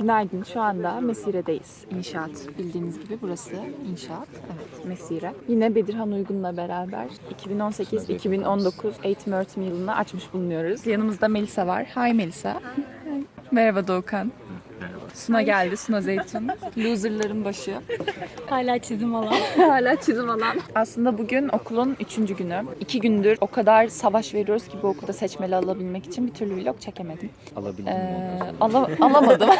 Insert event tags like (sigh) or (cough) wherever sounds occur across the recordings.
Günaydın. Şu anda Mesire'deyiz. İnşaat. Bildiğiniz gibi burası inşaat. Evet, Mesire. Yine Bedirhan Uygun'la beraber 2018-2019 eğitim öğretim yılını açmış bulunuyoruz. Yanımızda Melisa var. Hi Melisa. Merhaba Doğukan. Suna geldi. Suna Zeytun. Loserların başı. Hala çizim alan. (laughs) Hala çizim alan. Aslında bugün okulun üçüncü günü. İki gündür o kadar savaş veriyoruz ki bu okulda seçmeli alabilmek için bir türlü vlog çekemedim. Alabildim Ee, ala- alamadım.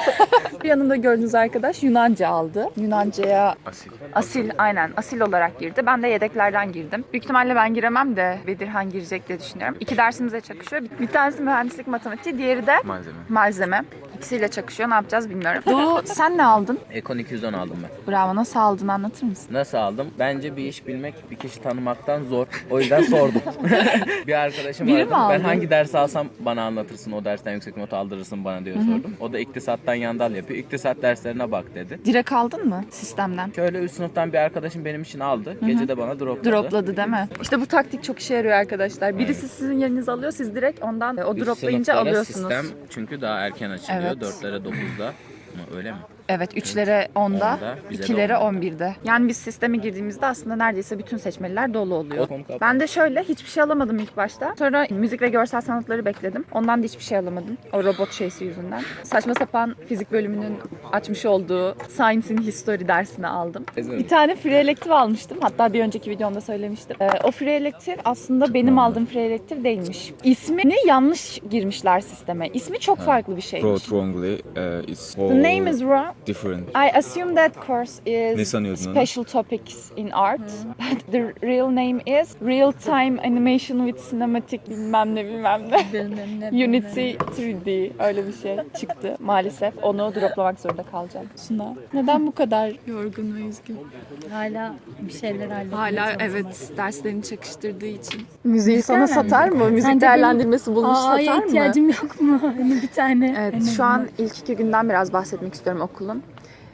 bir (laughs) yanımda gördüğünüz arkadaş Yunanca aldı. Yunanca'ya Asil. asil aynen asil olarak girdi. Ben de yedeklerden girdim. Büyük ihtimalle ben giremem de Bedirhan girecek diye düşünüyorum. İki dersimize çakışıyor. Bir tanesi mühendislik matematiği, diğeri de Malzeme. malzeme. İkisiyle çakışıyor. Ne yapacağız bilmiyorum. Doğu sen ne aldın? Ekon 210 aldım ben. Bravo. Nasıl aldın anlatır mısın? Nasıl aldım? Bence bir iş bilmek bir kişi tanımaktan zor. O yüzden sordum. (laughs) bir arkadaşım Biri mi aradı. aldı? Ben hangi dersi alsam bana anlatırsın. O dersten yüksek not aldırırsın bana diye sordum. O da iktisattan yandal yapıyor. İktisat derslerine bak dedi. Direkt aldın mı sistemden? Şöyle üst sınıftan bir arkadaşım benim için aldı. Gece de bana dropladı. Dropladı değil mi? İşte bu taktik çok işe yarıyor arkadaşlar. Birisi sizin yerinizi alıyor, siz direkt ondan o Üst droplayınca sınıflara alıyorsunuz. sistem çünkü daha erken açılıyor. Evet. 4'lere 9'da. Ama öyle mi? Evet, 3'lere 10'da, Onda, bize de 2'lere onda. 11'de. Yani biz sisteme girdiğimizde aslında neredeyse bütün seçmeliler dolu oluyor. O konu kapandı. Ben de şöyle hiçbir şey alamadım ilk başta. Sonra müzik ve görsel sanatları bekledim. Ondan da hiçbir şey alamadım. O robot şeysi yüzünden. Saçma sapan fizik bölümünün açmış olduğu Science in History dersini aldım. Bir tane free elective almıştım. Hatta bir önceki videomda söylemiştim. Ee, o free elective aslında benim aldığım free elective değilmiş. İsmini yanlış girmişler sisteme. İsmi çok farklı bir şeymiş. Uh, it's The name is wrong. Different. I assume that course Ne is sanıyordun onu? special topics in art. But the real name is real time animation with cinematic bilmem ne bilmem ne. Unity 3D öyle bir şey çıktı maalesef. Onu droplamak zorunda kalacağım. Suna. Neden bu kadar yorgun ve üzgün? Hala bir şeyler halletmeye Hala çalışmak. evet derslerini çakıştırdığı için. Müziği sana satar mı? Müzik Sence değerlendirmesi bulmuş Aa, satar mı? ihtiyacım yok mu? (laughs) Hani bir tane. Evet, en şu an ilk iki günden biraz bahsetmek istiyorum okulun.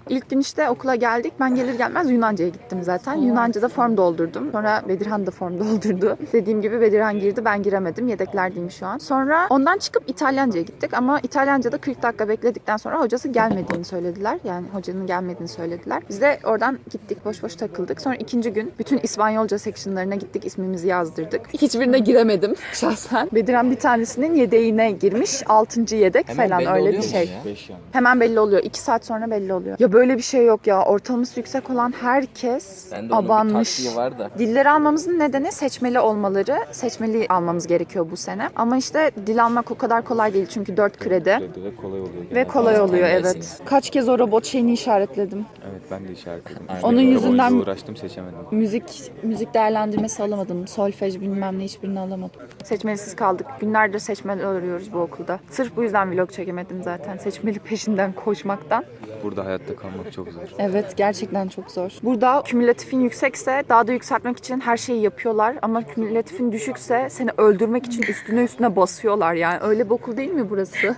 İlk gün işte okula geldik. Ben gelir gelmez Yunanca'ya gittim zaten. Yunanca'da form doldurdum. Sonra Bedirhan da form (laughs) doldurdu. Dediğim gibi Bedirhan girdi. Ben giremedim. Yedeklerdeyim şu an. Sonra ondan çıkıp İtalyanca'ya gittik. Ama İtalyanca'da 40 dakika bekledikten sonra hocası gelmediğini söylediler. Yani hocanın gelmediğini söylediler. Biz de oradan gittik. Boş boş takıldık. Sonra ikinci gün bütün İspanyolca sectionlarına gittik. ismimizi yazdırdık. Hiçbirine giremedim (laughs) şahsen. Bedirhan bir tanesinin yedeğine girmiş. Altıncı yedek Hemen falan belli öyle bir mu şey. ya? 5 yani. Hemen belli oluyor. 2 saat sonra belli oluyor. Ya böyle bir şey yok ya. Ortalaması yüksek olan herkes onun bir abanmış. taktiği var da. Dilleri almamızın nedeni seçmeli olmaları. Seçmeli almamız gerekiyor bu sene. Ama işte dil almak o kadar kolay değil çünkü 4 kredi. Kredi ve kolay oluyor. Ve kolay oluyor evet. Kaç kez o robot şeyini işaretledim. Evet ben de işaretledim. Aynen. Onun yüzünden- uğraştım seçemedim. Müzik müzik değerlendirmesi alamadım. Solfej bilmem ne hiçbirini alamadım. Seçmelisiz kaldık. Günlerdir seçmeli arıyoruz bu okulda. Sırf bu yüzden vlog çekemedim zaten. Seçmeli peşinden koşmaktan. Burada hayatta kalmak çok zor. Evet gerçekten çok zor. Burada kümülatifin yüksekse daha da yükseltmek için her şeyi yapıyorlar ama kümülatifin düşükse seni öldürmek için üstüne üstüne basıyorlar yani. Öyle bir okul değil mi burası?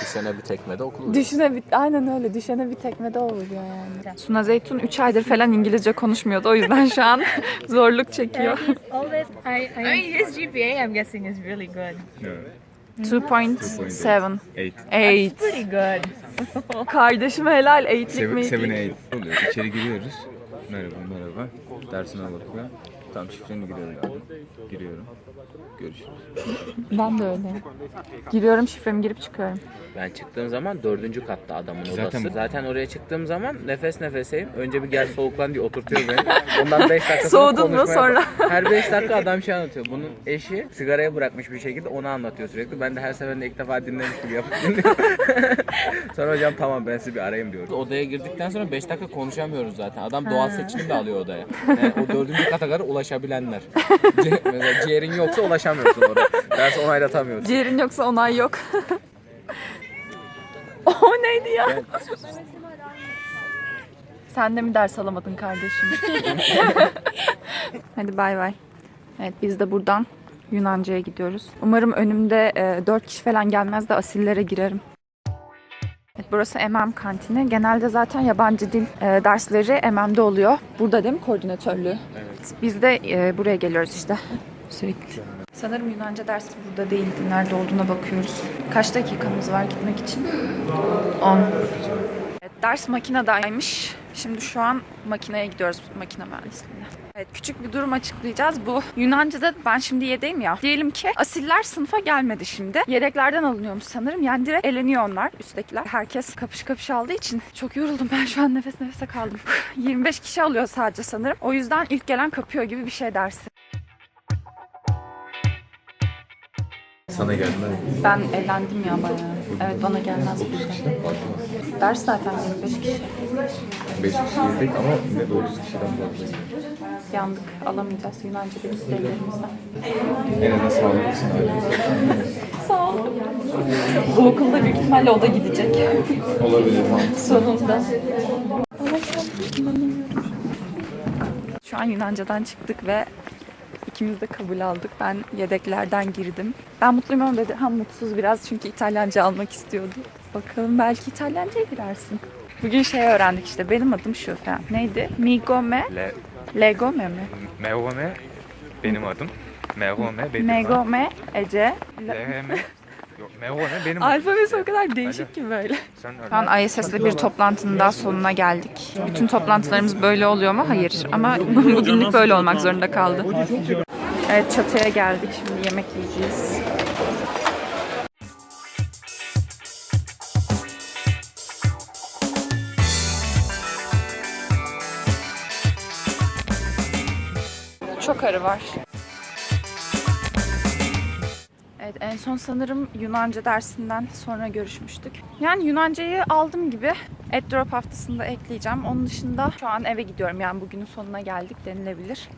Bir sene bir tekmede okul. Düşene bir, aynen öyle. Düşene bir tekmede oluyor yani. Suna Zeytun 3 aydır falan İngilizce konuşmuyordu. O yüzden şu an (laughs) zorluk çekiyor. Always I, I, I mean, his GPA, I'm guessing, is really good. 2.7. 8. 8. Pretty good. (laughs) Kardeşime helal eğitlik mi? 7 8 oluyor. İçeri giriyoruz. Merhaba merhaba. Dersine bakıyor. Tam şifreni giriyorum. Giriyorum. Görüşürüz. Ben de öyle. Giriyorum şifremi girip çıkıyorum. Ben çıktığım zaman dördüncü katta adamın Zaten odası. bu- Zaten oraya çıktığım zaman nefes nefeseyim. Önce bir gel soğuklan diye oturtuyor beni. Ondan 5 dakika sonra Soğudun mu konuşmaya sonra? bak- (laughs) Her 5 dakika adam şey anlatıyor. Bunun eşi sigaraya bırakmış bir şekilde onu anlatıyor sürekli. Ben de her seferinde ilk defa dinlemiş gibi yapıp dinliyorum. (laughs) sonra hocam tamam ben sizi bir arayayım diyorum. Odaya girdikten sonra 5 dakika konuşamıyoruz zaten. Adam doğal seçilim de alıyor odaya. (laughs) Yani o dördüncü kata kadar ulaşabilenler. (laughs) C- mesela ciğerin yoksa ulaşamıyorsun oraya. Ders onaylatamıyorsun. Ciğerin yoksa onay yok. (laughs) o neydi ya? Sen de mi ders alamadın kardeşim? (laughs) Hadi bay bay. Evet biz de buradan Yunanca'ya gidiyoruz. Umarım önümde e, 4 kişi falan gelmez de asillere girerim. Evet, burası MM kantini. Genelde zaten yabancı dil e, dersleri MM'de oluyor. Burada değil mi koordinatörlüğü? Evet. Biz de e, buraya geliyoruz işte sürekli. Sanırım Yunanca dersi burada değildi. Nerede olduğuna bakıyoruz. Kaç dakikamız var gitmek için? 10. Ders makinedaymış. Şimdi şu an makineye gidiyoruz makine mühendisliğine. Evet küçük bir durum açıklayacağız. Bu Yunanca'da ben şimdi yedeyim ya. Diyelim ki asiller sınıfa gelmedi şimdi. Yedeklerden alınıyormuş sanırım. Yani direkt eleniyor onlar üsttekiler. Herkes kapış kapış aldığı için çok yoruldum. Ben şu an nefes nefese kaldım. (laughs) 25 kişi alıyor sadece sanırım. O yüzden ilk gelen kapıyor gibi bir şey dersi. Sana gelmez. Ben eğlendim ya bayağı. Evet bana gelmez bu şey. Ders zaten 25 kişi. 5 kişi yedik ama yine de 30 kişiden fazla. Yandık. Alamayacağız Yunanca bilgi ellerimizden. En azından sağlıklısın abi. (laughs) Sağ ol. Bu okulda büyük ihtimalle o da gidecek. Olabilir. Sonunda. Şu an Yunanca'dan çıktık ve ikimiz de kabul aldık. Ben yedeklerden girdim. Ben mutluyum ama dedi ha mutsuz biraz çünkü İtalyanca almak istiyordu. Bakalım belki İtalyanca'ya girersin. Bugün şey öğrendik işte benim adım şu falan. Neydi? Migome? Le, Legome mi? Mevome benim adım. Mevome benim Megome, Ece. Leheme. Mevome benim Alfabesi o kadar değişik ki böyle. Sen Şu an ISS'le bir toplantının daha sonuna geldik. Bütün toplantılarımız böyle oluyor mu? Hayır. Ama (laughs) bugünlük böyle olmak zorunda kaldı. Evet çatıya geldik. Şimdi yemek yiyeceğiz. Çok arı var. Evet en son sanırım Yunanca dersinden sonra görüşmüştük. Yani Yunancayı aldım gibi. AdDrop haftasında ekleyeceğim. Onun dışında şu an eve gidiyorum. Yani bugünün sonuna geldik denilebilir.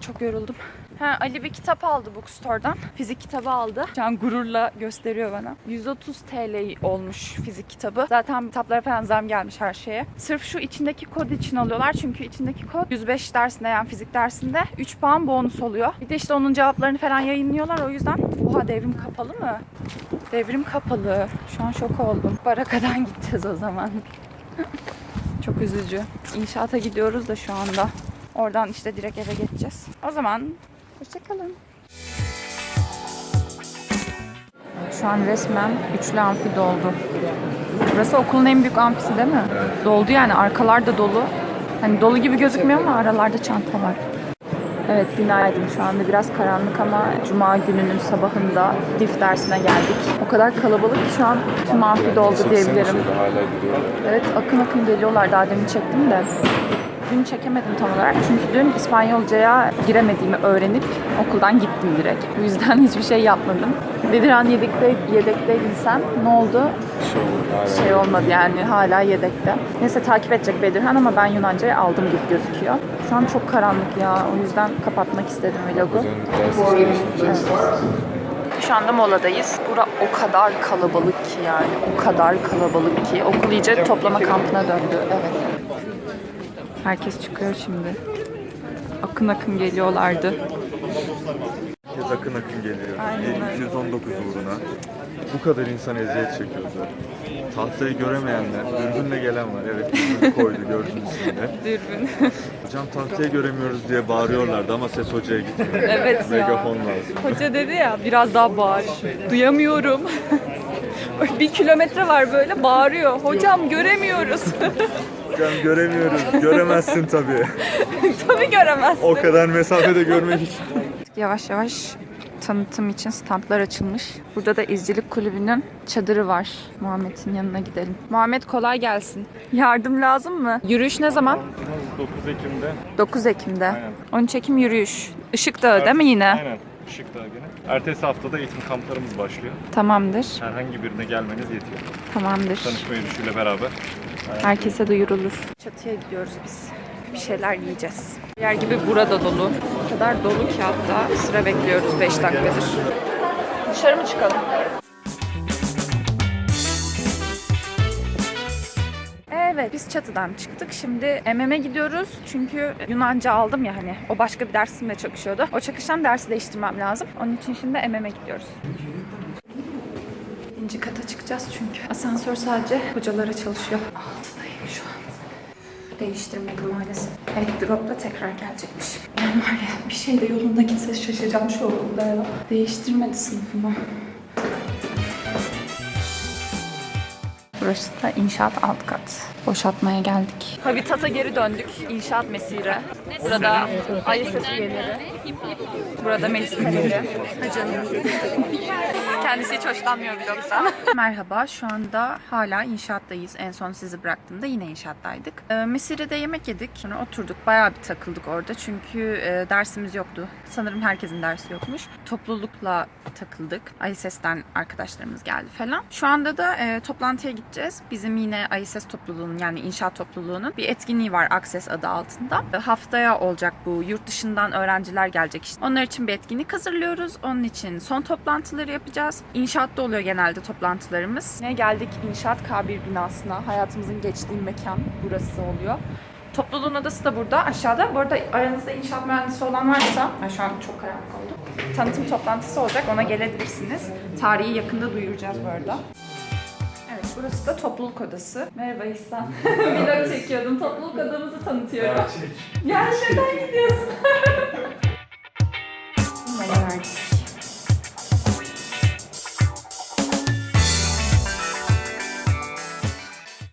Çok yoruldum. Ha, Ali bir kitap aldı Bookstore'dan. Fizik kitabı aldı. Şu an gururla gösteriyor bana. 130 TL olmuş fizik kitabı. Zaten kitaplara falan zam gelmiş her şeye. Sırf şu içindeki kod için alıyorlar. Çünkü içindeki kod 105 dersinde yani fizik dersinde 3 puan bonus oluyor. Bir de işte onun cevaplarını falan yayınlıyorlar. O yüzden oha devrim kapalı mı? Devrim kapalı. Şu an şok oldum. Baraka'dan (laughs) gideceğiz o zaman. (laughs) Çok üzücü. İnşaata gidiyoruz da şu anda. Oradan işte direkt eve geçeceğiz. O zaman hoşçakalın. Şu an resmen üçlü amfi doldu. Burası okulun en büyük amfisi değil mi? Doldu yani arkalar da dolu. Hani dolu gibi gözükmüyor ama aralarda çanta var. Evet günaydın. Şu anda biraz karanlık ama Cuma gününün sabahında dif dersine geldik. O kadar kalabalık ki şu an tüm amfi doldu diyebilirim. Hala gidiyor. Evet akın akın geliyorlar. Daha demin çektim de. Dün çekemedim tam olarak. Çünkü dün İspanyolcaya giremediğimi öğrenip okuldan gittim direkt. Bu yüzden (laughs) hiçbir şey yapmadım. Bedirhan yedekte, yedekteydin sen. Ne oldu? Şey olmadı yani hala yedekte. Neyse takip edecek Bedirhan ama ben Yunancayı aldım gibi gözüküyor. Şu an çok karanlık ya. O yüzden kapatmak istedim vlogu. Şu anda moladayız. Bura o kadar kalabalık ki yani. O kadar kalabalık ki. Okul iyice toplama kampına döndü. Evet. Herkes çıkıyor şimdi. Akın akın geliyorlardı. Herkes akın akın geliyor. Aynen öyle. 219 uğruna. Bu kadar insan eziyet çekiyor zaten. Tahtayı göremeyenler, dürbünle gelen var. Evet, dürbün koydu gördünüz şimdi. (laughs) Dürbün. Hocam tahtayı göremiyoruz diye bağırıyorlardı ama ses hocaya gitmiyor. (laughs) Evet ya. Megafon lazım. Hoca dedi ya biraz daha bağır. Duyamıyorum. (laughs) bir kilometre var böyle bağırıyor. Hocam göremiyoruz. Hocam göremiyoruz. Göremezsin tabii. (laughs) Tabii göremezsin. O kadar mesafede görmek için. Yavaş yavaş tanıtım için standlar açılmış. Burada da izcilik kulübünün çadırı var. Muhammed'in yanına gidelim. Muhammed kolay gelsin. Yardım lazım mı? Yürüyüş ne zaman? 9 Ekim'de. 9 Ekim'de. Aynen. 13 Ekim yürüyüş. Işık Dağı değil mi yine? Aynen. Işık Dağı günü. Ertesi haftada eğitim kamplarımız başlıyor. Tamamdır. Herhangi birine gelmeniz yetiyor. Tamamdır. Tanışma yürüyüşüyle beraber. Herkese duyurulur. Çatıya gidiyoruz biz. Bir şeyler yiyeceğiz. Yer gibi burada dolu. O kadar dolu ki hatta sıra bekliyoruz 5 dakikadır. Dışarı mı çıkalım? Evet biz çatıdan çıktık. Şimdi MM'e gidiyoruz. Çünkü Yunanca aldım ya hani. O başka bir dersimle çakışıyordu. O çakışan dersi değiştirmem lazım. Onun için şimdi MM'e gidiyoruz. İkinci kata çıkacağız çünkü. Asansör sadece hocalara çalışıyor. Altıdayım şu an. Değiştirmedim maalesef. Evet dropla tekrar gelecekmiş. Yani var ya bir şey de yolunda gitse şaşacağım şu okulda ya. Değiştirmedi sınıfımı. Burası da inşaat alt kat. Boşaltmaya geldik. Habitat'a geri döndük. İnşaat mesire. Burada ISS üyeleri. Burada Melis Kareli. Kendisi hiç hoşlanmıyor vlogdan. (laughs) Merhaba, şu anda hala inşaattayız. En son sizi bıraktığımda yine inşaattaydık. E, Mesire'de yemek yedik. Sonra oturduk. Bayağı bir takıldık orada. Çünkü e, dersimiz yoktu. Sanırım herkesin dersi yokmuş. Toplulukla takıldık. ISS'ten arkadaşlarımız geldi falan. Şu anda da e, toplantıya gideceğiz. Bizim yine ISS topluluğunun yani inşaat topluluğunun bir etkinliği var Access adı altında. E, haftaya olacak bu. Yurt dışından öğrenciler gelecek işte. Onlar için bir etkinlik hazırlıyoruz. Onun için son toplantıları yapacağız. İnşaatta oluyor genelde toplantılarımız. Ne geldik inşaat K1 binasına. Hayatımızın geçtiği mekan burası oluyor. Topluluğun odası da burada aşağıda. Bu arada aranızda inşaat mühendisi olan varsa, Ay, şu an çok karanlık oldu. Tanıtım toplantısı olacak ona gelebilirsiniz. Tarihi yakında duyuracağız bu arada. Evet burası da topluluk odası. Merhaba İhsan. (laughs) Vlog çekiyordum. Topluluk odamızı tanıtıyorum. Gerçekten gidiyorsun. (laughs)